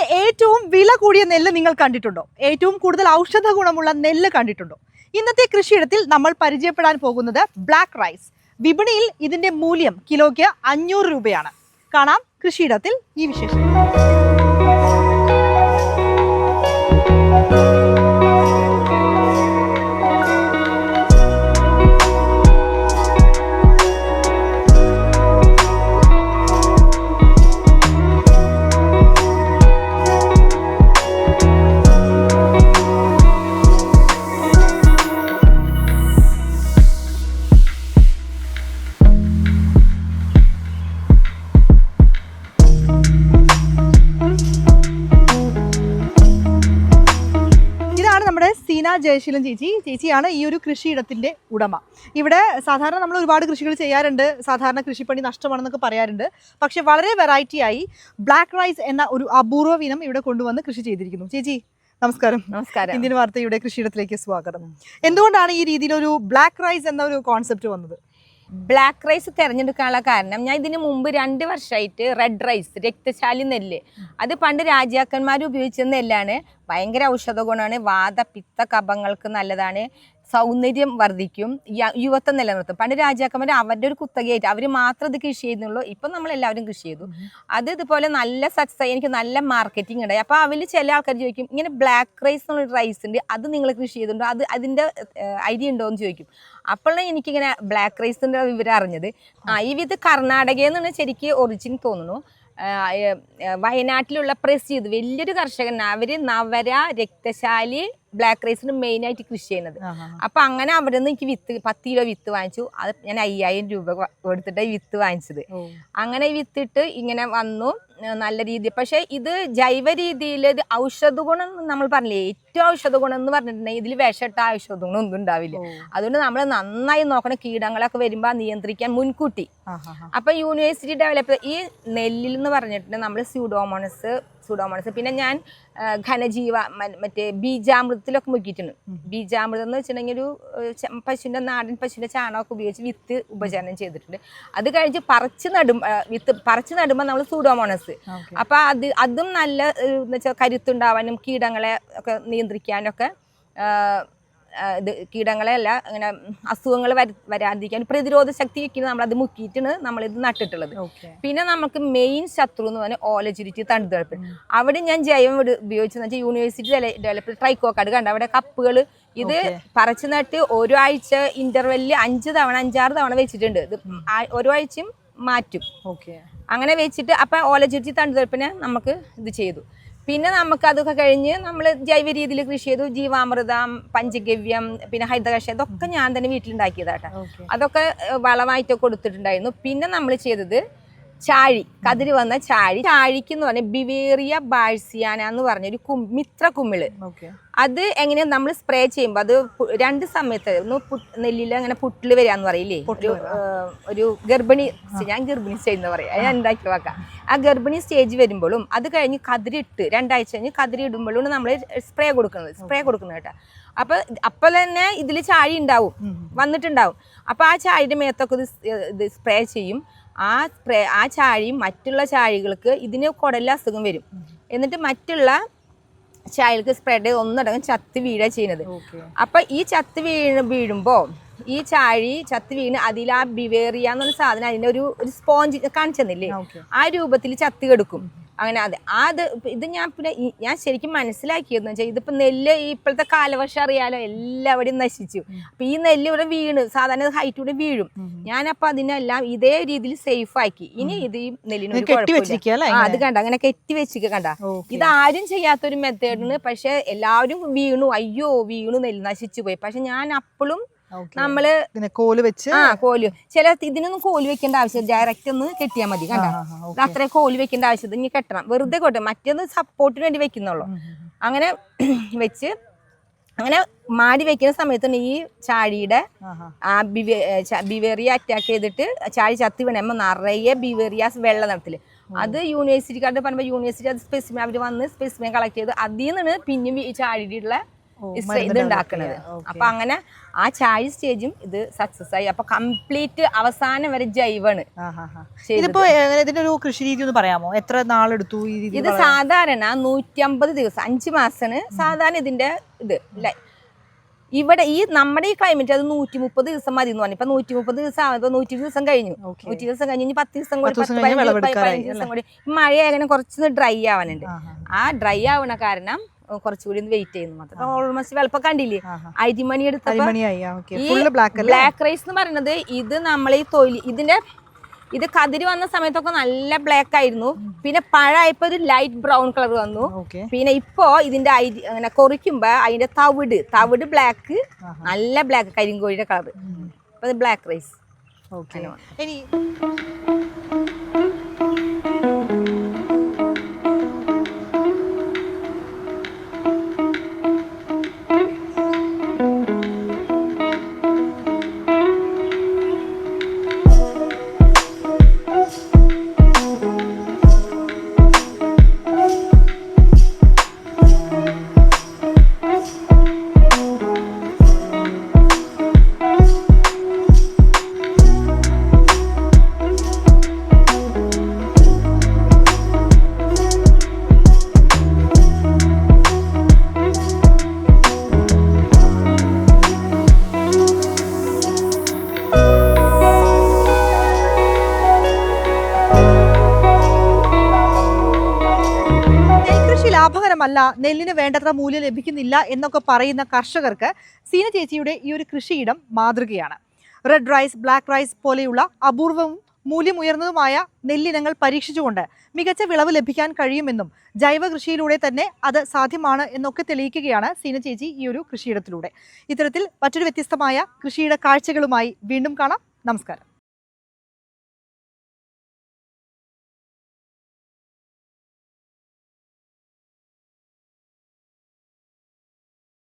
ഏറ്റവും വില കൂടിയ നെല്ല് നിങ്ങൾ കണ്ടിട്ടുണ്ടോ? ഏറ്റവും കൂടുതൽ ഔഷധ ഗുണമുള്ള നെല്ല് കണ്ടിട്ടുണ്ടോ? ഇന്നത്തെ കൃഷിയിടത്തിൽ നമ്മൾ പരിചയപ്പെടാൻ പോകുന്നത് ബ്ലാക്ക് റൈസ് വിപണിയിൽ ഇതിന്റെ മൂല്യം കിലോയ്ക്ക് അഞ്ഞൂറ് രൂപയാണ്. കാണാം കൃഷിയിടത്തിൽ ഈ വിശേഷം ജയശീലൻ ചേച്ചി. ചേച്ചിയാണ് ഈ ഒരു കൃഷിയിടത്തിന്റെ ഉടമ. ഇവിടെ സാധാരണ നമ്മൾ ഒരുപാട് കൃഷികൾ ചെയ്യാറുണ്ട്. സാധാരണ കൃഷിപ്പണി നഷ്ടമാണെന്നൊക്കെ പറയാറുണ്ട്. പക്ഷെ വളരെ വെറൈറ്റി ആയി ബ്ലാക്ക് റൈസ് എന്ന ഒരു അപൂർവ ഇനം ഇവിടെ കൊണ്ടുവന്ന് കൃഷി ചെയ്തിരിക്കുന്നു. ചേച്ചി നമസ്കാരം. നമസ്കാരം. ഇന്ത്യൻ വാർത്തയുടെ കൃഷിയിടത്തിലേക്ക് സ്വാഗതം. എന്തുകൊണ്ടാണ് ഈ രീതിയിൽ ഒരു ബ്ലാക്ക് റൈസ് എന്ന ഒരു കോൺസെപ്റ്റ് വന്നത്? ബ്ലാക്ക് റൈസ് തിരഞ്ഞെടുക്കാനുള്ള കാരണം ഞാൻ ഇതിന് മുമ്പ് രണ്ട് വർഷമായിട്ട് റെഡ് റൈസ് രക്തശാലി നെല്ല്. അത് പണ്ട് രാജാക്കന്മാർ ഉപയോഗിച്ച നെല്ലാണ്. ഭയങ്കര ഔഷധ ഗുണമാണ്. വാത പിത്ത കഫങ്ങൾക്ക് നല്ലതാണ്. സൗന്ദര്യം വർദ്ധിക്കും. യുവത്വം നിലനിർത്തും. പണ്ട് രാജാക്കന്മാർ അവരുടെ ഒരു കുത്തകയായിട്ട് അവർ മാത്രം ഇത് കൃഷി ചെയ്യുന്നുള്ളൂ. ഇപ്പം നമ്മൾ എല്ലാവരും കൃഷി ചെയ്തു. അത് ഇതുപോലെ നല്ല സക്സസ് എനിക്ക് നല്ല മാർക്കറ്റിംഗ് ഉണ്ടായി അപ്പോൾ അവരിൽ ചില ആൾക്കാർ ചോദിക്കും ഇങ്ങനെ ബ്ലാക്ക് റൈസ് എന്നുള്ള റൈസ് ഉണ്ട് അത് നിങ്ങൾ കൃഷി ചെയ്തിട്ടുണ്ടോ? അത് അതിന്റെ ഐഡിയ ഉണ്ടോ എന്ന് ചോദിക്കും. അപ്പോഴാണ് എനിക്കിങ്ങനെ ബ്ലാക്ക് റൈസിന്റെ വിവരം അറിഞ്ഞത്. ആ ഈ വിധ കർണാടകയിൽ നിന്നാണ് ശരിക്ക് ഒറിജിൻ തോന്നുന്നു. വയനാട്ടിലുള്ള പ്രസീത് വലിയൊരു കർഷകൻ അവർ നവര രക്തശാലി ബ്ലാക്ക് റൈസിന് മെയിൻ ആയിട്ട് കൃഷി ചെയ്യുന്നത്. അപ്പൊ അങ്ങനെ അവിടെ നിന്ന് എനിക്ക് വിത്ത് പത്ത് കിലോ വിത്ത് വാങ്ങിച്ചു. അത് ഞാൻ അയ്യായിരം രൂപ കൊടുത്തിട്ട് വിത്ത് വാങ്ങിച്ചത്. അങ്ങനെ വിത്തിട്ട് ഇങ്ങനെ വന്നു. നല്ല രീതി. പക്ഷേ ഇത് ജൈവ രീതിയിൽ ഇത് ഔഷധ ഗുണം നമ്മൾ പറഞ്ഞില്ലേ? ഏറ്റവും ഔഷധ ഗുണം എന്ന് പറഞ്ഞിട്ടുണ്ടെങ്കിൽ ഇതിൽ വിഷട്ട ഔഷധ ഗുണം ഒന്നും ഉണ്ടാവില്ല. അതുകൊണ്ട് നമ്മൾ നന്നായി നോക്കണം കീടങ്ങളൊക്കെ വരുമ്പോൾ നിയന്ത്രിക്കാൻ മുൻകൂട്ടി. അപ്പൊ യൂണിവേഴ്സിറ്റി ഡെവലപ്പ് ഈ നെല്ലിൽ എന്ന് പറഞ്ഞിട്ടുണ്ടെങ്കിൽ നമ്മൾ സ്യൂഡോമോണസ് സ്യൂഡോമോണസ് പിന്നെ ഞാൻ ഘനജീവ മറ്റേ ബീജാമൃതത്തിലൊക്കെ മുക്കിയിട്ടുണ്ട്. ബീജാമൃതം എന്ന് വെച്ചിട്ടുണ്ടെങ്കിൽ ഒരു പശുവിന്റെ നാടൻ പശുവിന്റെ ചാണകമൊക്കെ ഉപയോഗിച്ച് വിത്ത് ഉപചരണം ചെയ്തിട്ടുണ്ട്. അത് കഴിഞ്ഞ് പറിച്ച് നടും വിത്ത് പറിച്ച് നടുമ്പോൾ നമ്മൾ സൂഡോമോണസ്. അപ്പോൾ അത് അതും നല്ല എന്ന് വെച്ചാൽ കരുത്തുണ്ടാവാനും കീടങ്ങളെ ഒക്കെ നിയന്ത്രിക്കാനൊക്കെ ഇത് കീടങ്ങളെ അല്ല അങ്ങനെ അസുഖങ്ങൾ വരാതിരിക്കാൻ പ്രതിരോധ ശക്തി വെക്കുന്ന നമ്മളത് മുക്കിയിട്ടാണ് നമ്മളിത് നട്ടിട്ടുള്ളത്. പിന്നെ നമുക്ക് മെയിൻ ശത്രു എന്ന് പറഞ്ഞാൽ ഓലചുരുറ്റി തണ്ടുതളപ്പ് അവിടെ ഞാൻ ജൈവം ഉപയോഗിച്ചെന്ന് വെച്ചാൽ യൂണിവേഴ്സിറ്റി ഡെവലപ്പ് ട്രൈക്കോക്കാട് കണ്ട? അവിടെ കപ്പുകൾ ഇത് പറിച്ചു നട്ട് ഒരാഴ്ച ഇന്റർവെല്ലിൽ അഞ്ച് തവണ അഞ്ചാറ് തവണ വെച്ചിട്ടുണ്ട്. ഇത് ഒരാഴ്ചയും മാറ്റും. ഓക്കെ. അങ്ങനെ വെച്ചിട്ട് അപ്പം ഓലചുരുത്തി തണ്ടുതളപ്പിനെ നമുക്ക് ഇത് ചെയ്തു. പിന്നെ നമുക്ക് അതൊക്കെ കഴിഞ്ഞ് നമ്മൾ ജൈവ രീതിയിൽ കൃഷി ചെയ്തു. ജീവാമൃതം പഞ്ചഗവ്യം പിന്നെ ഹരിതകർഷ ഇതൊക്കെ ഞാൻ തന്നെ വീട്ടിലുണ്ടാക്കിയതാട്ടോ അതൊക്കെ വളമായിട്ടൊക്കെ വളമായിട്ട് കൊടുത്തിട്ടുണ്ടായിരുന്നു. പിന്നെ നമ്മൾ ചെയ്തത് ചാഴി കതിര് വന്ന ചാഴി. ചാഴിക്ക് എന്ന് പറഞ്ഞ ബിവേറിയ ബാഴ്സിയാന എന്ന് പറഞ്ഞ ഒരു കും മിത്ര കുമ്മിൾ അത് എങ്ങനെ നമ്മൾ സ്പ്രേ ചെയ്യുമ്പോൾ അത് രണ്ട് സമയത്ത് ഒന്ന് നെല്ലിൽ അങ്ങനെ പുട്ടിൽ വരാന്ന് പറയില്ലേ? ഒരു ഗർഭിണി ഞാൻ ഗർഭിണി സ്റ്റേജ് എന്ന് പറയാം ഞാൻ ഉണ്ടാക്കി വെക്കാം. ആ ഗർഭിണി സ്റ്റേജ് വരുമ്പോഴും അത് കഴിഞ്ഞ് കതിരിട്ട് രണ്ടാഴ്ച കഴിഞ്ഞ് കതിരി ഇടുമ്പോഴും നമ്മൾ സ്പ്രേ കൊടുക്കുന്നത് സ്പ്രേ കൊടുക്കുന്നത് കേട്ടോ. അപ്പൊ അപ്പൊ തന്നെ ഇതിൽ ചാഴി ഉണ്ടാവും വന്നിട്ടുണ്ടാവും. അപ്പൊ ആ ചാഴിയുടെ മേത്തൊക്കെ ഇത് സ്പ്രേ ചെയ്യും. ആ സ്പ്രേ ആ ചാഴിയും മറ്റുള്ള ചാഴികൾക്ക് ഇതിന് കുടലിൽ അസുഖം വരും. എന്നിട്ട് മറ്റുള്ള ചായകൾക്ക് സ്പ്രെഡ് ഒന്നടങ്കം ചത്ത് വീഴുക ചെയ്യുന്നത്. അപ്പൊ ഈ ചത്ത് വീണ് വീഴുമ്പോ ഈ ചാഴി ചത്ത് വീണ് അതിൽ ആ ബിവേറിയ എന്നൊരു സാധനം അതിന്റെ ഒരു ഒരു സ്പോഞ്ച് കാണിച്ചെന്നില്ലേ ആ രൂപത്തിൽ ചത്ത് കിടക്കും. അങ്ങനെ അതെ അത് ഇത് ഞാൻ പിന്നെ ഞാൻ ശരിക്കും മനസ്സിലാക്കിയെന്ന് വെച്ചാൽ ഇതിപ്പോൾ നെല്ല് ഇപ്പോഴത്തെ കാലവർഷം അറിയാലോ എല്ലാവരും നശിച്ചു. അപ്പം ഈ നെല്ല് ഇവിടെ വീണ് സാധാരണ ഹൈറ്റ് ഇവിടെ വീഴും. ഞാനപ്പോൾ അതിനെല്ലാം ഇതേ രീതിയിൽ സേഫ് ആക്കി. ഇനി ഇത് ഈ നെല്ലിന് അത് കണ്ട? അങ്ങനെ കെട്ടി വെച്ചിക്ക കണ്ട? ഇത് ഇതാരും ചെയ്യാത്തൊരു മെത്തേഡിന് പക്ഷെ എല്ലാവരും വീണു. അയ്യോ വീണു നെല്ല് നശിച്ചു പോയി. പക്ഷെ ഞാൻ അപ്പോഴും. നമ്മൾ കോൽ വെച്ച് ആ കോൽ. ചില ഇതിനൊന്നും കോൽ വെക്കേണ്ട ആവശ്യം ഡയറക്റ്റ് ഒന്ന് കെട്ടിയാൽ മതി കണ്ടോ? അത്ര കോൽ വെക്കേണ്ട ആവശ്യം ഇനി കെട്ടണം. വെറുതെ കൊട്ടെ മറ്റൊന്ന് സപ്പോർട്ടിന് വേണ്ടി വെക്കുന്നുള്ളൂ. അങ്ങനെ വെച്ച് അങ്ങനെ മാടി വെക്കുന്ന സമയത്താണ് ഈ ചാഴിയുടെ ആ ബിവേ ബിവേറിയ അറ്റാക്ക് ചെയ്തിട്ട് ചാഴി ചത്തി വീണുമ്പോൾ നിറയെ ബിവേറിയാസ് വെള്ള നിറത്തിൽ. അത് യൂണിവേഴ്സിറ്റിക്കാരുടെ പറയുമ്പോൾ യൂണിവേഴ്സിറ്റി അത് സ്പെസിമൻ അവർ വന്ന് സ്പെസിമൻ കളക്ട് ചെയ്ത് അതിൽ നിന്നാണ് പിന്നെ ഈ ചാഴിയുടെ ഓ, ഇത് മരുന്ന് ഇത് develop ഉണ്ടാക്കണത്. ചെയ്യാൻ. Okay. അപ്പൊ അങ്ങനെ ആ ചായ സ്റ്റേജും ഇത് സക്സസ് ആയി. അപ്പൊ കംപ്ലീറ്റ് അവസാനം വരെ ജൈവാണ്. ഇതിപ്പോ ഇതിന്റെ ഒരു കൃഷി രീതി ഒന്ന് പറയാമോ? എത്ര നാളെടുത്തു ഇത് സാധാരണ നൂറ്റമ്പത് ദിവസം അഞ്ച് മാസമാണ് സാധാരണ ഇതിന്റെ ഇത്? ഇവിടെ ഈ നമ്മുടെ ഈ ക്ലൈമറ്റ് അത് നൂറ്റി മുപ്പത് ദിവസം മതി എന്ന് പറഞ്ഞു. ഇപ്പൊ നൂറ്റി മുപ്പത് ദിവസം ആവുമ്പോ നൂറ്റി ദിവസം കഴിഞ്ഞു. നൂറ്റി ദിവസം കഴിഞ്ഞ് ഇനി പത്ത് ദിവസം കൂടി പതിനഞ്ച് ദിവസം കൂടി മഴ അങ്ങനെ കുറച്ച് ഡ്രൈ ആവാനുണ്ട്. ആ ഡ്രൈ ആവണ കാരണം കുറച്ചുകൂടി ഒന്ന് വെയിറ്റ് ചെയ്യുന്നു മാത്രം. ഓൾമോസ്റ്റ് വെളുപ്പം കണ്ടില്ലേ. അരിമണി എടുത്തപ്പോ അരിമണിയായി. ഓക്കെ ഈ ഫുള്ള് ബ്ലാക്ക് റൈസ് എന്ന് പറയുന്നത് ഇത് നമ്മൾ ഈ തൊലി ഇതിന്റെ ഇത് കതിര് വന്ന സമയത്തൊക്കെ നല്ല ബ്ലാക്ക് ആയിരുന്നു. പിന്നെ പഴയപ്പോ ഒരു ലൈറ്റ് ബ്രൗൺ കളർ വന്നു. പിന്നെ ഇപ്പോ ഇതിന്റെ അരി അങ്ങനെ കൊറിക്കുമ്പോ അതിന്റെ തവിട് തവിട് ബ്ലാക്ക് നല്ല ബ്ലാക്ക് കരിങ്കോഴിയുടെ കളർ അപ്പൊ ബ്ലാക്ക് റൈസ് ഓക്കെ ലാഭകരമല്ല നെല്ലിന് വേണ്ടത്ര മൂല്യം ലഭിക്കുന്നില്ല എന്നൊക്കെ പറയുന്ന കർഷകർക്ക് സീന ചേച്ചിയുടെ ഈ ഒരു കൃഷിയിടം മാതൃകയാണ്. റെഡ് റൈസ് ബ്ലാക്ക് റൈസ് പോലെയുള്ള അപൂർവവും മൂല്യമുയർന്നതുമായ നെല്ലിനങ്ങൾ പരീക്ഷിച്ചുകൊണ്ട് മികച്ച വിളവ് ലഭിക്കാൻ കഴിയുമെന്നും ജൈവ കൃഷിയിലൂടെ തന്നെ അത് സാധ്യമാണ് എന്നൊക്കെ തെളിയിക്കുകയാണ് സീന ചേച്ചി ഈ ഒരു കൃഷിയിടത്തിലൂടെ. ഇത്തരത്തിൽ മറ്റൊരു വ്യത്യസ്തമായ കൃഷിയുടെ കാഴ്ചകളുമായി വീണ്ടും കാണാം. നമസ്കാരം.